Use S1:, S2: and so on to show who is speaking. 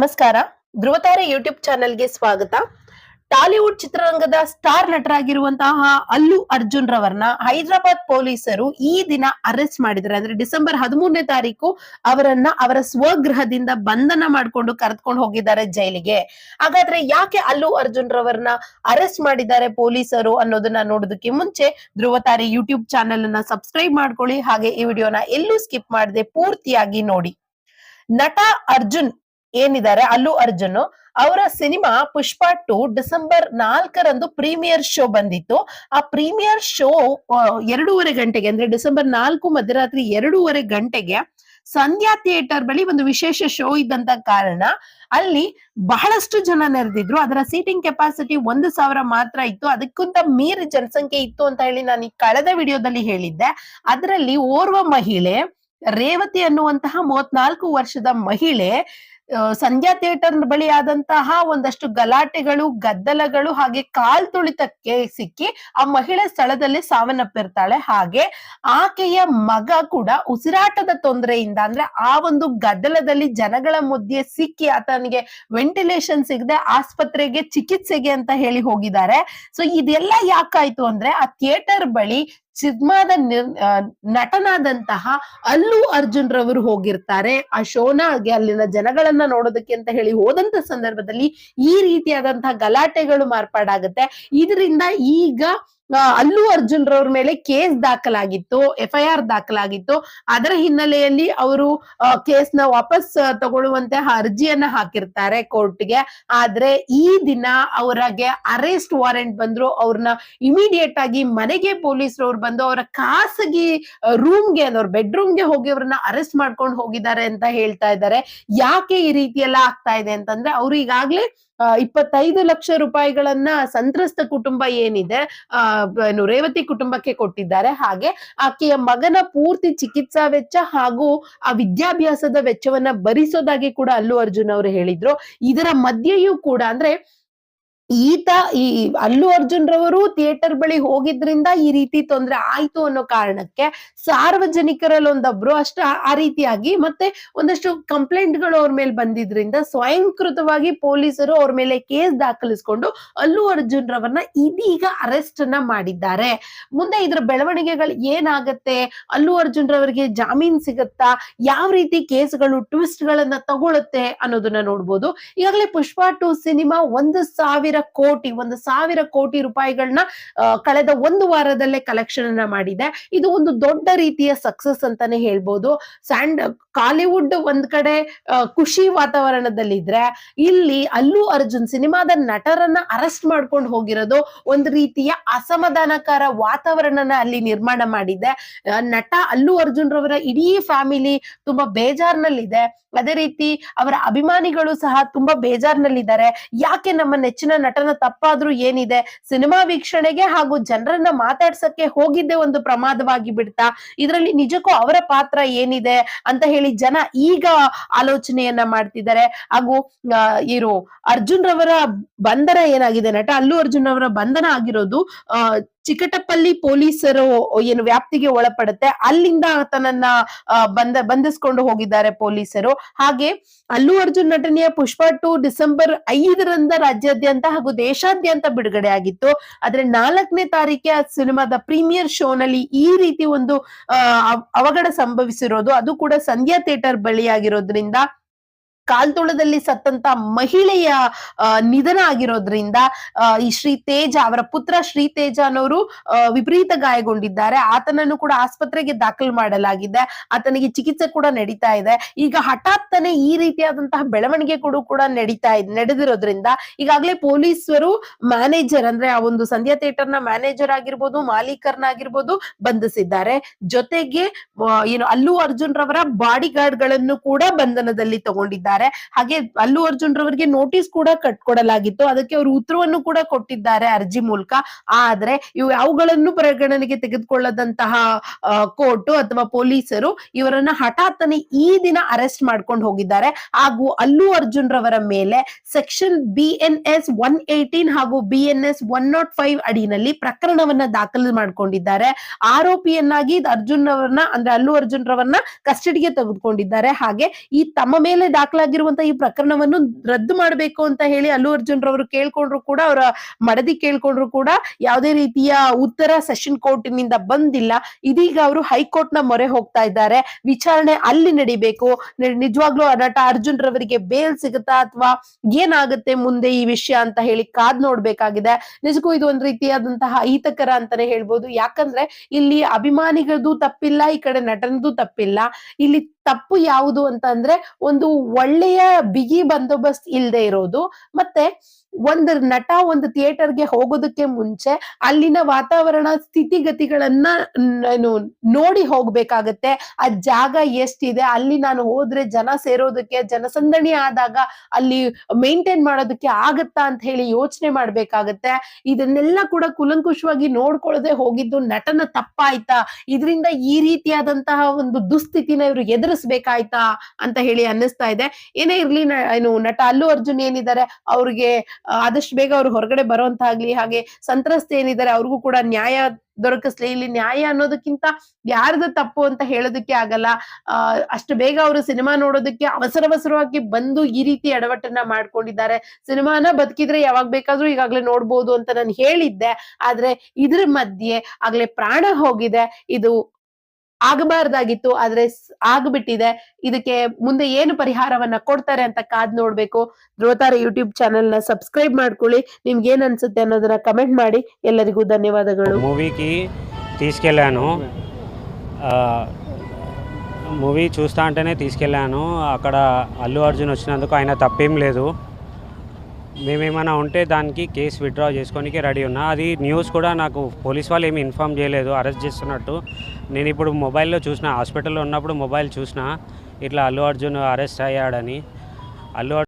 S1: ನಮಸ್ಕಾರ. ಧ್ರುವತಾರೆ ಯೂಟ್ಯೂಬ್ ಚಾನೆಲ್ಗೆ ಸ್ವಾಗತ. ಟಾಲಿವುಡ್ ಚಿತ್ರರಂಗದ ಸ್ಟಾರ್ ನಟರಾಗಿರುವಂತಹ ಅಲ್ಲು ಅರ್ಜುನ್ ರವರ್ನ ಹೈದರಾಬಾದ್ ಪೊಲೀಸರು ಈ ದಿನ ಅರೆಸ್ಟ್ ಮಾಡಿದ್ದಾರೆ. ಅಂದ್ರೆ ಡಿಸೆಂಬರ್ ಹದಿಮೂರನೇ ತಾರೀಕು ಅವರನ್ನ ಅವರ ಸ್ವಗೃಹದಿಂದ ಬಂಧನ ಮಾಡ್ಕೊಂಡು ಕರೆದುಕೊಂಡು ಹೋಗಿದ್ದಾರೆ ಜೈಲಿಗೆ. ಹಾಗಾದ್ರೆ ಯಾಕೆ ಅಲ್ಲು ಅರ್ಜುನ್ ರವರ್ನ ಅರೆಸ್ಟ್ ಮಾಡಿದ್ದಾರೆ ಪೊಲೀಸರು ಅನ್ನೋದನ್ನ ನೋಡೋದಕ್ಕೆ ಮುಂಚೆ ಧ್ರುವತಾರೆ ಯೂಟ್ಯೂಬ್ ಚಾನೆಲ್ ಅನ್ನ ಸಬ್ಸ್ಕ್ರೈಬ್ ಮಾಡ್ಕೊಳ್ಳಿ. ಹಾಗೆ ಈ ವಿಡಿಯೋನ ಎಲ್ಲೂ ಸ್ಕಿಪ್ ಮಾಡದೆ ಪೂರ್ತಿಯಾಗಿ ನೋಡಿ. ನಟ ಅರ್ಜುನ್ ಏನಿದ್ದಾರೆ? ಅಲ್ಲು ಅರ್ಜುನ್ ಅವರ ಸಿನಿಮಾ ಪುಷ್ಪ ಟು ಡಿಸೆಂಬರ್ ನಾಲ್ಕರಂದು ಪ್ರೀಮಿಯರ್ ಶೋ ಬಂದಿತ್ತು. ಆ ಪ್ರೀಮಿಯರ್ ಶೋ ಎರಡೂವರೆ ಗಂಟೆಗೆ, ಅಂದ್ರೆ ಡಿಸೆಂಬರ್ ನಾಲ್ಕು ಮಧ್ಯರಾತ್ರಿ ಎರಡೂವರೆ ಗಂಟೆಗೆ ಸಂಧ್ಯಾ ಥಿಯೇಟರ್ ಬಳಿ ಒಂದು ವಿಶೇಷ ಶೋ ಇದ್ದಂತ ಕಾರಣ ಅಲ್ಲಿ ಬಹಳಷ್ಟು ಜನ ನೆರೆದಿದ್ರು. ಅದರ ಸೀಟಿಂಗ್ ಕೆಪಾಸಿಟಿ ಒಂದು ಸಾವಿರ ಮಾತ್ರ ಇತ್ತು. ಅದಕ್ಕಿಂತ ಮೀರಿ ಜನಸಂಖ್ಯೆ ಇತ್ತು ಅಂತ ಹೇಳಿ ನಾನು ಈ ಕಳೆದ ವಿಡಿಯೋದಲ್ಲಿ ಹೇಳಿದ್ದೆ. ಅದರಲ್ಲಿ ಓರ್ವ ಮಹಿಳೆ, ರೇವತಿ ಅನ್ನುವಂತಹ ಮೂವತ್ನಾಲ್ಕು ವರ್ಷದ ಮಹಿಳೆ ಸಂಧ್ಯಾ ಥಿಯೇಟರ್ ಬಳಿ ಆದಂತಹ ಒಂದಷ್ಟು ಗಲಾಟೆಗಳು, ಗದ್ದಲಗಳು, ಹಾಗೆ ಕಾಲ್ ತುಳಿತಕ್ಕೆ ಸಿಕ್ಕಿ ಆ ಮಹಿಳೆ ಸ್ಥಳದಲ್ಲಿ ಸಾವನ್ನಪ್ಪಿರ್ತಾಳೆ. ಹಾಗೆ ಆಕೆಯ ಮಗ ಕೂಡ ಉಸಿರಾಟದ ತೊಂದರೆಯಿಂದ, ಅಂದ್ರೆ ಆ ಒಂದು ಗದ್ದಲದಲ್ಲಿ ಜನಗಳ ಮಧ್ಯೆ ಸಿಕ್ಕಿ ಆತನಿಗೆ ವೆಂಟಿಲೇಷನ್ ಸಿಗದೆ ಆಸ್ಪತ್ರೆಗೆ ಚಿಕಿತ್ಸೆಗೆ ಅಂತ ಹೇಳಿ ಹೋಗಿದ್ದಾರೆ. ಸೊ ಇದೆಲ್ಲ ಯಾಕಾಯ್ತು ಅಂದ್ರೆ ಆ ಥಿಯೇಟರ್ ಬಳಿ ಸಿನಿಮಾದ ನಿರ್ ನಟನಾದಂತಹ ಅಲ್ಲು ಅರ್ಜುನ್ ರವರು ಹೋಗಿರ್ತಾರೆ. ಆ ಶೋನಾಗೆ ಅಲ್ಲಿನ ಜನಗಳನ್ನ ನೋಡೋದಕ್ಕೆ ಅಂತ ಹೇಳಿ ಹೋದಂತ ಸಂದರ್ಭದಲ್ಲಿ ಈ ರೀತಿಯಾದಂತಹ ಗಲಾಟೆಗಳು ಮಾರ್ಪಾಡಾಗುತ್ತೆ. ಇದರಿಂದ ಈಗ ಅಲ್ಲು ಅರ್ಜುನ್ ರವ್ರ ಮೇಲೆ ಕೇಸ್ ದಾಖಲಾಗಿತ್ತು ಎಫ್ ಐ ಆರ್ ದಾಖಲಾಗಿತ್ತು. ಅದರ ಹಿನ್ನೆಲೆಯಲ್ಲಿ ಅವರು ಕೇಸ್ನ ವಾಪಸ್ ತಗೊಳ್ಳುವಂತಹ ಅರ್ಜಿಯನ್ನ ಹಾಕಿರ್ತಾರೆ ಕೋರ್ಟ್ಗೆ. ಆದ್ರೆ ಈ ದಿನ ಅವರಿಗೆ ಅರೆಸ್ಟ್ ವಾರೆಂಟ್ ಬಂದ್ರು, ಅವ್ರನ್ನ ಇಮಿಡಿಯೇಟ್ ಆಗಿ ಮನೆಗೆ ಪೊಲೀಸರವ್ರು ಬಂದು ಅವರ ಖಾಸಗಿ ರೂಮ್ಗೆ ಅವ್ರ ಬೆಡ್ರೂಮ್ಗೆ ಹೋಗಿ ಅವ್ರನ್ನ ಅರೆಸ್ಟ್ ಮಾಡ್ಕೊಂಡು ಹೋಗಿದ್ದಾರೆ ಅಂತ ಹೇಳ್ತಾ ಇದ್ದಾರೆ. ಯಾಕೆ ಈ ರೀತಿ ಆಗ್ತಾ ಇದೆ ಅಂತಂದ್ರೆ ಅವ್ರು ಈಗಾಗ್ಲೇ ಇಪ್ಪತ್ತೈದು ಲಕ್ಷ ರೂಪಾಯಿಗಳನ್ನ ಸಂತ್ರಸ್ತ ಕುಟುಂಬ ಏನಿದೆ, ಆ ಏನು ರೇವತಿ ಕುಟುಂಬಕ್ಕೆ ಕೊಟ್ಟಿದ್ದಾರೆ. ಹಾಗೆ ಆಕೆಯ ಮಗನ ಪೂರ್ತಿ ಚಿಕಿತ್ಸಾ ವೆಚ್ಚ ಹಾಗೂ ಆ ವಿದ್ಯಾಭ್ಯಾಸದ ವೆಚ್ಚವನ್ನ ಭರಿಸೋದಾಗಿ ಕೂಡ ಅಲ್ಲು ಅರ್ಜುನ್ ಅವರು ಹೇಳಿದ್ರು. ಇದರ ಮಧ್ಯೆಯೂ ಕೂಡ ಅಂದ್ರೆ ಈತ ಈ ಅಲ್ಲು ಅರ್ಜುನ್ ರವರು ಥಿಯೇಟರ್ ಬಳಿ ಹೋಗಿದ್ರಿಂದ ಈ ರೀತಿ ತೊಂದ್ರೆ ಆಯ್ತು ಅನ್ನೋ ಕಾರಣಕ್ಕೆ ಸಾರ್ವಜನಿಕರಲ್ಲಿ ಒಂದೊಬ್ರು ಅಷ್ಟ ಆ ರೀತಿಯಾಗಿ ಮತ್ತೆ ಒಂದಷ್ಟು ಕಂಪ್ಲೇಂಟ್ಗಳು ಅವ್ರ ಮೇಲೆ ಬಂದಿದ್ರಿಂದ ಸ್ವಯಂಕೃತವಾಗಿ ಪೊಲೀಸರು ಅವ್ರ ಮೇಲೆ ಕೇಸ್ ದಾಖಲಿಸ್ಕೊಂಡು ಅಲ್ಲು ಅರ್ಜುನ್ ರವರನ್ನ ಇದೀಗ ಅರೆಸ್ಟ್ ಅನ್ನ ಮಾಡಿದ್ದಾರೆ. ಮುಂದೆ ಇದ್ರ ಬೆಳವಣಿಗೆಗಳು ಏನಾಗತ್ತೆ? ಅಲ್ಲು ಅರ್ಜುನ್ ರವರಿಗೆ ಜಾಮೀನ್ ಸಿಗತ್ತಾ? ಯಾವ ರೀತಿ ಕೇಸ್ಗಳು ಟ್ವಿಸ್ಟ್ ಗಳನ್ನ ತಗೊಳುತ್ತೆ ಅನ್ನೋದನ್ನ ನೋಡ್ಬೋದು. ಈಗಾಗಲೇ ಪುಷ್ಪ ಟು ಸಿನಿಮಾ ಒಂದು ಸಾವಿರ ಕೋಟಿ, ಒಂದು ಸಾವಿರ ಕೋಟಿ ರೂಪಾಯಿಗಳನ್ನ ಕಳೆದ ಒಂದು ವಾರದಲ್ಲೇ ಕಲೆಕ್ಷನ್ ಅನ್ನ ಮಾಡಿದೆ. ಇದು ಒಂದು ದೊಡ್ಡ ರೀತಿಯ ಸಕ್ಸಸ್ ಅಂತಾನೆ ಹೇಳ್ಬೋದು. ಸ್ಯಾಂಡ್ ಕಾಲಿವುಡ್ ಒಂದ್ ಕಡೆ ಖುಷಿ ವಾತಾವರಣದಲ್ಲಿದ್ರೆ, ಇಲ್ಲಿ ಅಲ್ಲು ಅರ್ಜುನ್ ಸಿನಿಮಾದ ನಟರನ್ನ ಅರೆಸ್ಟ್ ಮಾಡ್ಕೊಂಡು ಹೋಗಿರೋದು ಒಂದು ರೀತಿಯ ಅಸಮಾಧಾನಕರ ವಾತಾವರಣನ ಅಲ್ಲಿ ನಿರ್ಮಾಣ ಮಾಡಿದೆ. ನಟ ಅಲ್ಲು ಅರ್ಜುನ್ ರವರ ಇಡೀ ಫ್ಯಾಮಿಲಿ ತುಂಬಾ ಬೇಜಾರ್ನಲ್ಲಿದೆ. ಅದೇ ರೀತಿ ಅವರ ಅಭಿಮಾನಿಗಳು ಸಹ ತುಂಬಾ ಬೇಜಾರ್ನಲ್ಲಿದ್ದಾರೆ. ಯಾಕೆ ನಮ್ಮ ನೆಚ್ಚಿನ ನಟನ ತಪ್ಪಾದ್ರೂ ಏನಿದೆ, ಸಿನಿಮಾ ವೀಕ್ಷಣೆಗೆ ಹಾಗೂ ಜನರನ್ನ ಮಾತಾಡ್ಸಕ್ಕೆ ಹೋಗಿದ್ದೆ ಒಂದು ಪ್ರಮಾದವಾಗಿ ಬಿಡ್ತಾ, ಇದರಲ್ಲಿ ನಿಜಕ್ಕೂ ಅವರ ಪಾತ್ರ ಏನಿದೆ ಅಂತ ಹೇಳಿ ಜನ ಈಗ ಆಲೋಚನೆಯನ್ನ ಮಾಡ್ತಿದ್ದಾರೆ. ಹಾಗೂ ಇರು ಅರ್ಜುನ್ ರವರ ಬಂಧನ ಏನಾಗಿದೆ, ನಟ ಅಲ್ಲು ಅರ್ಜುನ್ ಅವರ ಬಂಧನ ಆಗಿರೋದು ಚಿಕಟಪಲ್ಲಿ ಪೊಲೀಸರು ಏನು ವ್ಯಾಪ್ತಿಗೆ ಒಳಪಡುತ್ತೆ. ಅಲ್ಲಿಂದ ಆತನನ್ನ ಬಂದ, ಬಂಧಿಸ್ಕೊಂಡು ಹೋಗಿದ್ದಾರೆ ಪೊಲೀಸರು. ಹಾಗೆ ಅಲ್ಲು ಅರ್ಜುನ್ ನಟನೆಯ ಪುಷ್ಪ ಟು ಡಿಸೆಂಬರ್ ಐದರಂದ ರಾಜ್ಯಾದ್ಯಂತ ಹಾಗೂ ದೇಶಾದ್ಯಂತ ಬಿಡುಗಡೆ ಆಗಿತ್ತು. ಆದ್ರೆ ನಾಲ್ಕನೇ ತಾರೀಕೆ ಆ ಸಿನಿಮಾದ ಪ್ರೀಮಿಯರ್ ಶೋನಲ್ಲಿ ಈ ರೀತಿ ಒಂದು ಅವಘಡ ಸಂಭವಿಸಿರೋದು. ಅದು ಕೂಡ ಸಂಧ್ಯಾ ಥಿಯೇಟರ್ ಬಳಿಯಾಗಿರೋದ್ರಿಂದ ಕಾಲ್ತುಳದಲ್ಲಿ ಸತ್ತಂತ ಮಹಿಳೆಯ ನಿಧನ ಆಗಿರೋದ್ರಿಂದ ಈ ಶ್ರೀ ತೇಜ, ಅವರ ಪುತ್ರ ಶ್ರೀ ತೇಜ ಅನ್ನೋರು ವಿಪರೀತ ಗಾಯಗೊಂಡಿದ್ದಾರೆ. ಆತನನ್ನು ಕೂಡ ಆಸ್ಪತ್ರೆಗೆ ದಾಖಲು ಮಾಡಲಾಗಿದೆ. ಆತನಿಗೆ ಚಿಕಿತ್ಸೆ ಕೂಡ ನಡೀತಾ ಇದೆ. ಈಗ ಹಠಾತ್ತನೆ ಈ ರೀತಿಯಾದಂತಹ ಬೆಳವಣಿಗೆ ಕೂಡ ಕೂಡ ನಡೀತಾ ಇದೆ, ನಡೆದಿರೋದ್ರಿಂದ, ಈಗಾಗಲೇ ಪೊಲೀಸರು ಮ್ಯಾನೇಜರ್ ಅಂದ್ರೆ ಆ ಒಂದು ಸಂಧ್ಯಾ ಥಿಯೇಟರ್ನ ಮ್ಯಾನೇಜರ್ ಆಗಿರ್ಬೋದು, ಮಾಲೀಕರನ್ನಾಗಿರ್ಬೋದು ಬಂಧಿಸಿದ್ದಾರೆ. ಜೊತೆಗೆ ಏನು, ಅಲ್ಲು ಅರ್ಜುನ್ ರವರ ಬಾಡಿ ಗಾರ್ಡ್ಗಳನ್ನು ಕೂಡ ಬಂಧನದಲ್ಲಿ ತಗೊಂಡಿದ್ದಾರೆ. ಹಾಗೆ ಅಲ್ಲು ಅರ್ಜುನ್ ರವರಿಗೆ ನೋಟಿಸ್ ಕೂಡ ಕಟ್ಕೊಡಲಾಗಿತ್ತು ಅದಕ್ಕೆ ಅವರು ಉತ್ತರವನ್ನು ಕೂಡ ಕೊಟ್ಟಿದ್ದಾರೆ ಅರ್ಜಿ ಮೂಲಕ. ಆದ್ರೆ ಇವು ಅವುಗಳನ್ನು ಪರಿಗಣನೆಗೆ ತೆಗೆದುಕೊಳ್ಳದಂತಹ ಕೋರ್ಟ್ ಅಥವಾ ಪೊಲೀಸರು ಇವರನ್ನ ಹಠಾತ್ತನೆ ಈ ದಿನ ಅರೆಸ್ಟ್ ಮಾಡ್ಕೊಂಡು ಹೋಗಿದ್ದಾರೆ. ಹಾಗೂ ಅಲ್ಲು ಅರ್ಜುನ್ ರವರ ಮೇಲೆ section B N S one eighteen ಹಾಗೂ B N S one nought five ಅಡಿನಲ್ಲಿ ಪ್ರಕರಣವನ್ನ ದಾಖಲು ಮಾಡ್ಕೊಂಡಿದ್ದಾರೆ. ಆರೋಪಿಯನ್ನಾಗಿ ಅರ್ಜುನ್ ರವರನ್ನ ಅಂದ್ರೆ ಅಲ್ಲು ಅರ್ಜುನ್ ರವರನ್ನ ಕಸ್ಟಡಿಗೆ ತೆಗೆದುಕೊಂಡಿದ್ದಾರೆ. ಹಾಗೆ ಈ ತಮ್ಮ ಮೇಲೆ ದಾಖಲಾದ ದಾಖಲಾಗಿರುವಂತ ಈ ಪ್ರಕರಣವನ್ನು ರದ್ದು ಮಾಡಬೇಕು ಅಂತ ಹೇಳಿ ಅಲ್ಲು ಅರ್ಜುನ್ ರವರು ಕೇಳ್ಕೊಂಡ್ರು ಕೂಡ, ಅವರ ಮಡದಿ ಕೇಳ್ಕೊಂಡ್ರು ಕೂಡ ಯಾವುದೇ ರೀತಿಯ ಉತ್ತರ ಸೆಷನ್ ಕೋರ್ಟ್ನಿಂದ ಬಂದಿಲ್ಲ. ಇದೀಗ ಅವರು ಹೈಕೋರ್ಟ್ನ ಮೊರೆ ಹೋಗ್ತಾ ಇದ್ದಾರೆ. ವಿಚಾರಣೆ ಅಲ್ಲಿ ನಡಿಬೇಕು. ನಿಜವಾಗ್ಲೂ ನಟ ಅರ್ಜುನ್ ರವರಿಗೆ ಬೇಲ್ ಸಿಗುತ್ತಾ ಅಥವಾ ಏನಾಗುತ್ತೆ ಮುಂದೆ ಈ ವಿಷಯ ಅಂತ ಹೇಳಿ ಕಾದ್ ನೋಡ್ಬೇಕಾಗಿದೆ. ನಿಜಕ್ಕೂ ಇದು ಒಂದ್ ರೀತಿಯಾದಂತಹ ಅಹಿತಕರ ಅಂತಾನೆ ಹೇಳ್ಬೋದು. ಯಾಕಂದ್ರೆ ಇಲ್ಲಿ ಅಭಿಮಾನಿಗಳದು ತಪ್ಪಿಲ್ಲ, ಈ ಕಡೆ ನಟನದು ತಪ್ಪಿಲ್ಲ. ಇಲ್ಲಿ ತಪ್ಪು ಯಾವುದು ಅಂತ ಅಂದ್ರೆ ಒಂದು ಒಳ್ಳೆಯ ಬಿಗಿ ಬಂದೋಬಸ್ತ್ ಇಲ್ಲದೆ ಇರೋದು. ಮತ್ತೆ ಒಂದು ನಟ ಒಂದು ಥಿಯೇಟರ್ಗೆ ಹೋಗೋದಕ್ಕೆ ಮುಂಚೆ ಅಲ್ಲಿನ ವಾತಾವರಣ, ಸ್ಥಿತಿಗತಿಗಳನ್ನ ನೋಡಿ ಹೋಗ್ಬೇಕಾಗತ್ತೆ. ಆ ಜಾಗ ಎಷ್ಟಿದೆ? ಅಲ್ಲಿ ನಾನು ಹೋದ್ರೆ ಜನ ಸೇರೋದಕ್ಕೆ, ಜನಸಂದಣಿ ಆದಾಗ ಅಲ್ಲಿ ಮೇಂಟೈನ್ ಮಾಡೋದಕ್ಕೆ ಆಗತ್ತಾ ಅಂತ ಹೇಳಿ ಯೋಚನೆ ಮಾಡ್ಬೇಕಾಗತ್ತೆ. ಇದನ್ನೆಲ್ಲ ಕೂಡ ಕುಲಂಕುಷವಾಗಿ ನೋಡ್ಕೊಳ್ಳದೆ ಹೋಗಿದ್ದು ನಟನ ತಪ್ಪಾಯ್ತಾ? ಇದರಿಂದ ಈ ರೀತಿಯಾದಂತಹ ಒಂದು ದುಸ್ಥಿತಿನ ಇವರು ಎದುರಿಸ್ಬೇಕಾಯ್ತಾ ಅಂತ ಹೇಳಿ ಅನ್ನಿಸ್ತಾ ಇದೆ. ಏನೇ ಇರ್ಲಿ ಏನು ನಟ ಅಲ್ಲು ಅರ್ಜುನ್ ಏನಿದ್ದಾರೆ, ಅವ್ರಿಗೆ ಆದಷ್ಟು ಬೇಗ ಅವ್ರು ಹೊರಗಡೆ ಬರುವಂತಾಗ್ಲಿ ಹಾಗೆ ಸಂತ್ರಸ್ತೆ ಏನಿದ್ದಾರೆ ಅವ್ರಿಗೂ ಕೂಡ ನ್ಯಾಯ ದೊರಕಿಸ್ಲಿ. ಇಲ್ಲಿ ನ್ಯಾಯ ಅನ್ನೋದಕ್ಕಿಂತ ಯಾರ್ದು ತಪ್ಪು ಅಂತ ಹೇಳೋದಕ್ಕೆ ಆಗಲ್ಲ. ಅಷ್ಟು ಬೇಗ ಅವರು ಸಿನಿಮಾ ನೋಡೋದಕ್ಕೆ ಅವಸರವಸರವಾಗಿ ಬಂದು ಈ ರೀತಿ ಎಡವಟ್ಟನ್ನ ಮಾಡ್ಕೊಂಡಿದ್ದಾರೆ. ಸಿನಿಮಾನ ಬದುಕಿದ್ರೆ ಯಾವಾಗ ಬೇಕಾದ್ರೂ ಈಗಾಗ್ಲೇ ನೋಡ್ಬೋದು ಅಂತ ನಾನು ಹೇಳಿದ್ದೆ. ಆದ್ರೆ ಇದ್ರ ಮಧ್ಯೆ ಆಗ್ಲೇ ಪ್ರಾಣ ಹೋಗಿದೆ. ಇದು ಆಗಬಾರ್ದಾಗಿತ್ತು, ಆದ್ರೆ ಆಗ್ಬಿಟ್ಟಿದೆ. ಇದಕ್ಕೆ ಮುಂದೆ ಏನು ಪರಿಹಾರವನ್ನ ಕೊಡ್ತಾರೆ ಅಂತ ಕಾದ್ ನೋಡ್ಬೇಕು. ಧ್ರುವತಾರ ಯೂಟ್ಯೂಬ್ ಚಾನೆಲ್ನ ಸಬ್ಸ್ಕ್ರೈಬ್ ಮಾಡ್ಕೊಳ್ಳಿ. ನಿಮ್ಗೆ ಏನ್ ಅನ್ಸುತ್ತೆ ಅನ್ನೋದನ್ನ ಕಮೆಂಟ್ ಮಾಡಿ. ಎಲ್ಲರಿಗೂ ಧನ್ಯವಾದಗಳು.
S2: మూవీకి తీసుకెళ్ళాను ಮೂವಿ మూవీ చూస్తా అంటేనే తీసుకెళ్ళాను అక్కడ ಅಲ್ಲು ಅರ್ಜುನ್ వచ్చినందుకు ఆయన తప్పేం లేదు మేమేమైనా ఉంటే దానికి కేసు విత్డ్రా చేసుకోనికి రెడీ ఉన్నా. అది న్యూస్ కూడా నాకు పోలీస్ వాళ్ళు ఏమి ఇన్ఫామ్ చేయలేదు అరెస్ట్ చేస్తున్నట్టు. నేను ఇప్పుడు మొబైల్లో చూసిన హాస్పిటల్లో ఉన్నప్పుడు మొబైల్ చూసిన ఇట్లా అల్లు అర్జున్ అరెస్ట్ అయ్యాడని. అల్లు అర్జున్